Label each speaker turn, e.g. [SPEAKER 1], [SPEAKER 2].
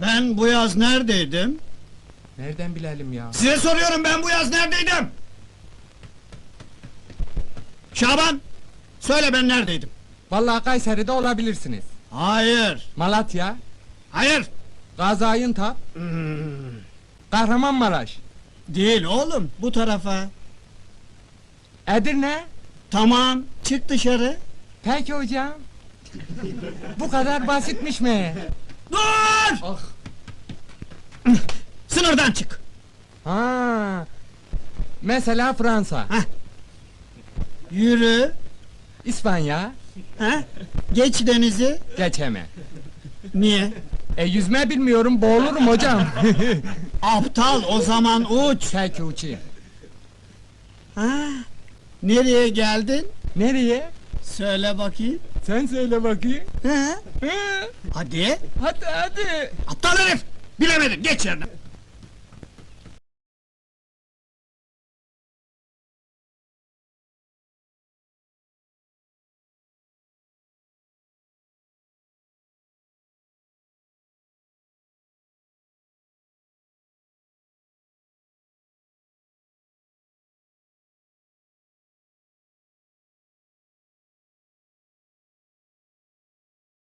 [SPEAKER 1] Ben bu yaz neredeydim?
[SPEAKER 2] Nereden bilelim ya?
[SPEAKER 1] Size soruyorum ben bu yaz neredeydim? Şaban! Söyle ben neredeydim?
[SPEAKER 2] Vallahi Kayseri'de olabilirsiniz.
[SPEAKER 1] Hayır!
[SPEAKER 2] Malatya,
[SPEAKER 1] Hayır!
[SPEAKER 2] Gaziantep, Kahramanmaraş,
[SPEAKER 1] Değil oğlum, bu tarafa.
[SPEAKER 2] Edirne.
[SPEAKER 1] Tamam, çık dışarı.
[SPEAKER 2] Peki hocam. Bu kadar basitmiş mi?
[SPEAKER 1] Dur!
[SPEAKER 2] Ah.
[SPEAKER 1] Sınırdan çık.
[SPEAKER 2] Ha. Mesela Fransa,
[SPEAKER 1] Yürü.
[SPEAKER 2] İspanya,
[SPEAKER 1] Ha? Geç denizi.
[SPEAKER 2] geçeme.
[SPEAKER 1] Niye?
[SPEAKER 2] E yüzme bilmiyorum, boğulurum hocam.
[SPEAKER 1] Aptal o zaman uç.
[SPEAKER 2] Peki uçayım.
[SPEAKER 1] Ha? Nereye geldin?
[SPEAKER 2] Nereye?
[SPEAKER 1] Söyle bakayım.
[SPEAKER 2] Sen söyle bakayım.
[SPEAKER 1] Ha?
[SPEAKER 2] Hı,
[SPEAKER 1] Hadi.
[SPEAKER 2] Hadi hadi.
[SPEAKER 1] Aptal herif! Bilemedin, geç yerine.